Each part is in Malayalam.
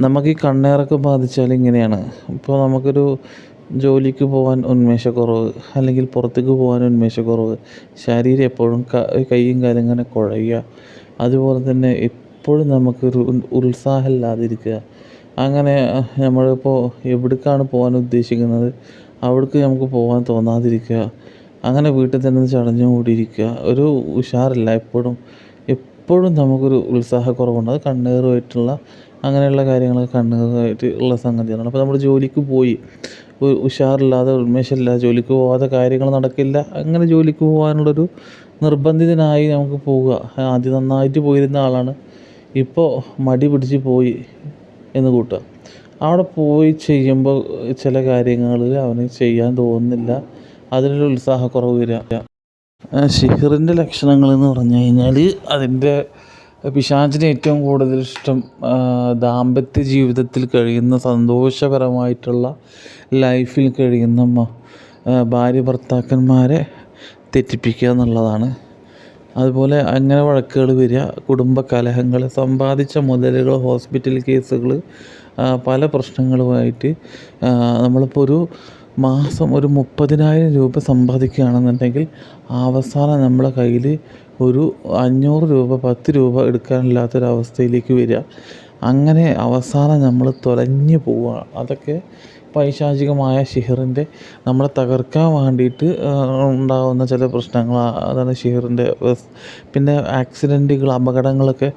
നമുക്ക് ഈ കണ്ണേറൊക്കെ ബാധിച്ചാൽ ഇങ്ങനെയാണ്. ഇപ്പോൾ നമുക്കൊരു ജോലിക്ക് പോകാൻ ഉന്മേഷക്കുറവ് അല്ലെങ്കിൽ പുറത്തേക്ക് പോകാൻ ഉന്മേഷക്കുറവ് ശരീരം എപ്പോഴും കൈയും കാലും ഇങ്ങനെ കുഴയുക. അതുപോലെ തന്നെ എപ്പോഴും നമുക്കൊരു ഉത്സാഹം ഇല്ലാതിരിക്കുക അങ്ങനെ നമ്മളിപ്പോൾ എവിടേക്കാണ് പോകാൻ ഉദ്ദേശിക്കുന്നത്? അവിടേക്ക് നമുക്ക് പോകാൻ തോന്നാതിരിക്കുക. അങ്ങനെ വീട്ടിൽ തന്നെ ചടഞ്ഞു കൂടിയിരിക്കുക ഒരു ഉഷാറില്ല എപ്പോഴും. എപ്പോഴും നമുക്കൊരു ഉത്സാഹക്കുറവുണ്ട്. അത് കണ്ണേറുമായിട്ടുള്ള അങ്ങനെയുള്ള കാര്യങ്ങളൊക്കെ കണ്ണേറുമായിട്ട് ഉള്ള സംഗതിയാണ്. അപ്പോൾ നമ്മൾ ജോലിക്ക് പോയി. ഉഷാറില്ലാതെ ഉന്മേഷമില്ലാതെ ജോലിക്ക് പോകാതെ കാര്യങ്ങൾ നടക്കില്ല. അങ്ങനെ ജോലിക്ക് പോകാനുള്ളൊരു നിർബന്ധിതനായി നമുക്ക് പോവുക. ആദ്യം നന്നായിട്ട് പോയിരുന്ന ആളാണ്. ഇപ്പോൾ മടി പിടിച്ച് പോയി എന്ന് കൂട്ടുക. അവിടെ പോയി ചെയ്യുമ്പോൾ ചില കാര്യങ്ങളിൽ അവന് ചെയ്യാൻ തോന്നുന്നില്ല. അതിനൊരു ഉത്സാഹക്കുറവ് വരിക. സിഹിറിന്റെ ലക്ഷണങ്ങൾ എന്ന് പറഞ്ഞു കഴിഞ്ഞാൽ അതിന്റെ പിശാചിന് ഏറ്റവും കൂടുതൽ ഇഷ്ടം ദാമ്പത്യ ജീവിതത്തിൽ കഴിയുന്ന സന്തോഷപരമായിട്ടുള്ള ലൈഫിൽ കഴിയുന്ന ഭാര്യ ഭർത്താക്കന്മാരെ തെറ്റിപ്പിക്കുക എന്നുള്ളതാണ്. അതുപോലെ അങ്ങനെ വഴക്കുകൾ വരിക കുടുംബ കലഹങ്ങൾ സമ്പാദിച്ച മുതലുകൾ ഹോസ്പിറ്റൽ കേസുകൾ പല പ്രശ്നങ്ങളുമായിട്ട് നമ്മളിപ്പോൾ ഒരു മാസം ഒരു മുപ്പതിനായിരം രൂപ സമ്പാദിക്കുകയാണെന്നുണ്ടെങ്കിൽ അവസാനം നമ്മളെ കയ്യിൽ ഒരു അഞ്ഞൂറ് രൂപ പത്ത് രൂപ എടുക്കാനില്ലാത്തൊരവസ്ഥയിലേക്ക് വരിക. അങ്ങനെ അവസാനം നമ്മൾ തുലഞ്ഞു പോവുക. അതൊക്കെ പൈശാചികമായ ഷിഹറിന്റെ നമ്മളെ തകർക്കാൻ വേണ്ടിയിട്ട് ഉണ്ടാകുന്ന ചില പ്രശ്നങ്ങൾ അതാണ് ഷിഹറിന്റെ പിന്നെ ആക്സിഡന്റുകൾ അപകടങ്ങളൊക്കെ.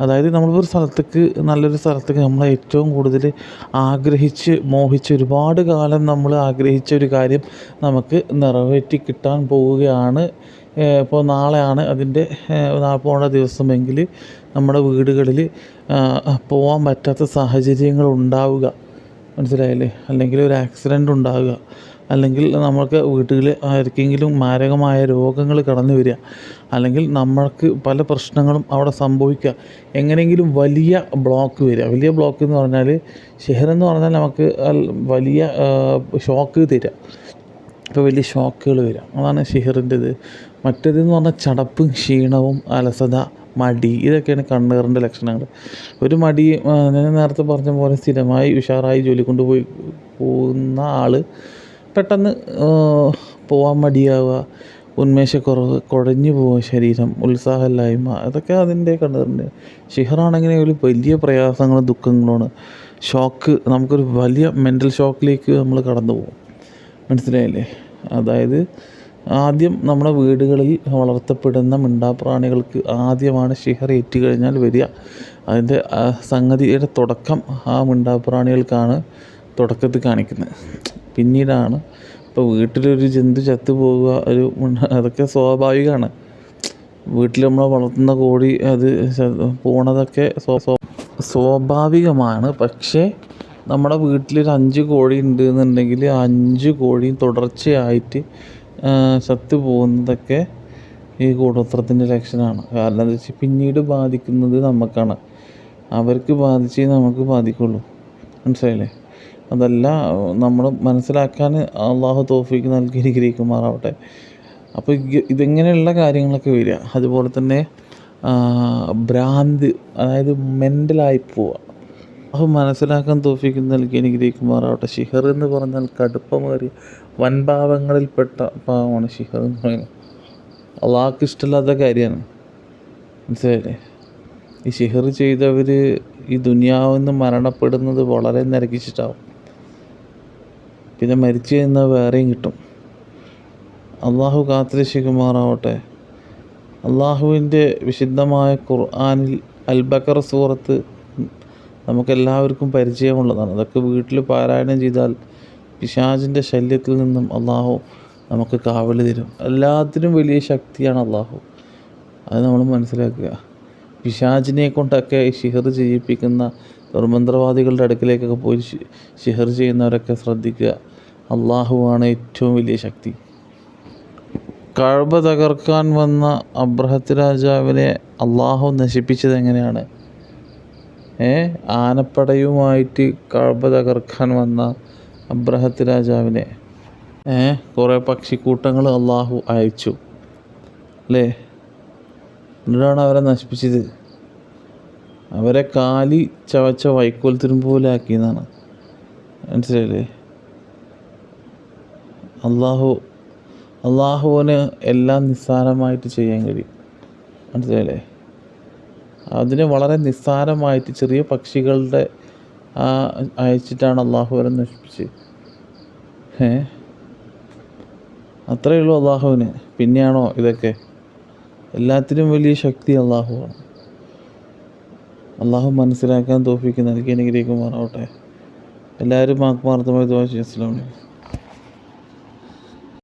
അതായത് നമ്മളിപ്പോൾ സ്ഥലത്തേക്ക് നല്ലൊരു സ്ഥലത്തേക്ക് നമ്മൾ ഏറ്റവും കൂടുതൽ ആഗ്രഹിച്ച് മോഹിച്ച് ഒരുപാട് കാലം നമ്മൾ ആഗ്രഹിച്ച ഒരു കാര്യം നമുക്ക് നിറവേറ്റി കിട്ടാൻ പോവുകയാണ്. ഇപ്പോൾ നാളെയാണ് അതിന്റെ പോണ ദിവസമെങ്കിൽ നമ്മുടെ വീടുകളിൽ പോകാൻ പറ്റാത്ത സാഹചര്യങ്ങൾ ഉണ്ടാവുക. മനസ്സിലായില്ലേ? അല്ലെങ്കിൽ ഒരു ആക്സിഡന്റ് ഉണ്ടാവുക. അല്ലെങ്കിൽ നമ്മൾക്ക് വീട്ടിൽ ആർക്കെങ്കിലും മാരകമായ രോഗങ്ങൾ കടന്നു വരിക. അല്ലെങ്കിൽ നമ്മൾക്ക് പല പ്രശ്നങ്ങളും അവിടെ സംഭവിക്കുക. എങ്ങനെയെങ്കിലും വലിയ ബ്ലോക്ക് വരിക. വലിയ ബ്ലോക്ക് എന്ന് പറഞ്ഞാൽ ഷെഹർ പറഞ്ഞാൽ നമുക്ക് വലിയ ഷോക്ക് തരിക. ഇപ്പോൾ വലിയ ഷോക്കുകൾ വരിക. അതാണ് ഷിഹറിന്റെത്. മറ്റേതെന്ന് പറഞ്ഞാൽ ചടപ്പും ക്ഷീണവും അലസത മടി ഇതൊക്കെയാണ് കണ്ണേറിന്റെ ലക്ഷണങ്ങൾ. ഒരു മടി ഞാൻ നേരത്തെ പറഞ്ഞ പോലെ സ്ഥിരമായി ഉഷാറായി ജോലി കൊണ്ടുപോയി പോകുന്ന ആൾ പെട്ടെന്ന് പോവാൻ മടിയാവുക ഉന്മേഷക്കുറവ് കുഴഞ്ഞു പോവുക ശരീരം ഉത്സാഹമില്ലായ്മ അതൊക്കെ അതിന്റെ കണ്ണേറിന്റെ. ഷിഹറാണെങ്കിൽ ഒരു വലിയ പ്രയാസങ്ങളും ദുഃഖങ്ങളുമാണ്. ഷോക്ക് നമുക്കൊരു വലിയ മെന്റൽ ഷോക്കിലേക്ക് നമ്മൾ കടന്നു പോകും മനസ്സിലായില്ലേ? അതായത് ആദ്യം നമ്മുടെ വീടുകളിൽ വളർത്തപ്പെടുന്ന മിണ്ടാപ്രാണികൾക്ക് ആദ്യമാണ് ഷിഹർ ഏറ്റ് കഴിഞ്ഞാൽ വരിക. അതിന്റെ സംഗതിയുടെ തുടക്കം ആ മിണ്ടാപ്രാണികൾക്കാണ് തുടക്കത്തിൽ കാണിക്കുന്നത്. പിന്നീടാണ് ഇപ്പോൾ വീട്ടിലൊരു ജന്തു ചത്തു പോവുക ഒരു അതൊക്കെ സ്വാഭാവികമാണ്. വീട്ടിൽ നമ്മൾ വളർത്തുന്ന കോഴി അത് പോണതൊക്കെ സ്വാഭാവികമാണ്. പക്ഷേ നമ്മുടെ വീട്ടിലൊരു അഞ്ച് കോഴി ഉണ്ട് എന്നുണ്ടെങ്കിൽ അഞ്ച് കോഴിയും തുടർച്ചയായിട്ട് ചത്തു പോകുന്നതൊക്കെ ഈ കൂടോത്രത്തിന്റെ ലക്ഷണമാണ്. കാരണം എന്താ വെച്ചാൽ പിന്നീട് ബാധിക്കുന്നത് നമുക്കാണ്. അവർക്ക് ബാധിച്ചേ നമുക്ക് ബാധിക്കുള്ളൂ. മനസ്സിലായില്ലേ? അതല്ല നമ്മൾ മനസ്സിലാക്കാൻ അള്ളാഹു തോഫിക്ക് നൽകി അനുഗ്രഹിക്കുമാറാവട്ടെ. അപ്പോൾ ഇതിങ്ങനെയുള്ള കാര്യങ്ങളൊക്കെ വരിക? അതുപോലെ തന്നെ ഭ്രാന്ത് അതായത് മെന്റലായി പോവുക. അപ്പോൾ മനസ്സിലാക്കാൻ തോഫിക്ക് നൽകി അനുഗ്രഹിക്കുമാറാവട്ടെ. ഷിഹർ എന്ന് പറഞ്ഞാൽ കടുപ്പമേറിയ വൻപാവങ്ങളിൽപ്പെട്ട പാവമാണ് ഷിഹർ എന്ന് പറയുന്നത്. അള്ളാഹ്ക്ക് ഇഷ്ടമില്ലാത്ത കാര്യമാണ്. മനസ്സിലായില്ലേ? ഈ ഷിഹർ ചെയ്തവർ ഈ ദുനിയാവിൽ നിന്ന് മരണപ്പെടുന്നത് വളരെ നരകിച്ചിട്ടാവും. പിന്നെ മരിച്ചു കഴിഞ്ഞാൽ വേറെയും കിട്ടും. അള്ളാഹു കാത്തിരക്ഷിക്കുമാറാവട്ടെ അള്ളാഹുവിന്റെ വിശുദ്ധമായ ഖുർആാനിൽ അൽബക്കർ സൂറത്ത് നമുക്കെല്ലാവർക്കും പരിചയമുള്ളതാണ്. അതൊക്കെ വീട്ടിൽ പാരായണം ചെയ്താൽ പിശാചിന്റെ ശല്യത്തിൽ നിന്നും അള്ളാഹു നമുക്ക് കാവൽ തരും. എല്ലാത്തിനും വലിയ ശക്തിയാണ് അള്ളാഹു. അത് നമ്മൾ മനസ്സിലാക്കുക. പിശാജിനെ കൊണ്ടൊക്കെ ഷിഹർ ചെയ്യിപ്പിക്കുന്ന നിർമന്ത്രവാദികളുടെ അടുക്കിലേക്കൊക്കെ പോയി ഷിഹർ ചെയ്യുന്നവരൊക്കെ ശ്രദ്ധിക്കുക. അള്ളാഹുവാണ് ഏറ്റവും വലിയ ശക്തി. കഴബ തകർക്കാൻ വന്ന അബ്രഹത്ത് രാജാവിനെ അള്ളാഹു നശിപ്പിച്ചത് എങ്ങനെയാണ്? ഏ? ആനപ്പടയുമായിട്ട് കഴബ തകർക്കാൻ വന്ന അബ്രഹത്ത് രാജാവിനെ. കുറേ പക്ഷിക്കൂട്ടങ്ങൾ അള്ളാഹു അയച്ചു. അല്ലേ? എന്നിട്ടാണ് അവരെ നശിപ്പിച്ചത്. അവരെ കാലി ചവച്ച വൈക്കോൽ തുരുമ്പ് പോലെ ആക്കിയെന്നാണ്. മനസ്സിലായില്ലേ? അള്ളാഹു അള്ളാഹുവിന് എല്ലാം നിസ്സാരമായിട്ട് ചെയ്യാൻ കഴിയും. മനസ്സിലായില്ലേ? അതിന് വളരെ നിസ്സാരമായിട്ട് ചെറിയ പക്ഷികളുടെ അയച്ചിട്ടാണ് അള്ളാഹു അവരെ നശിപ്പിച്ച്. ഏ അത്രയേ ഉള്ളൂ അള്ളാഹുവിന് പിന്നെയാണോ ഇതൊക്കെ? എല്ലാത്തിനും വലിയ ശക്തി അള്ളാഹുവാണ് അള്ളാഹു മനസ്സിലാക്കാൻ തോഫിക്ക് നൽകി അനുഗ്രഹിക്കുമാറാവട്ടെ എല്ലാവരും ആത്മാർത്ഥമായി ദോഷിച്ചു അസ്ലാം വലൈക്കും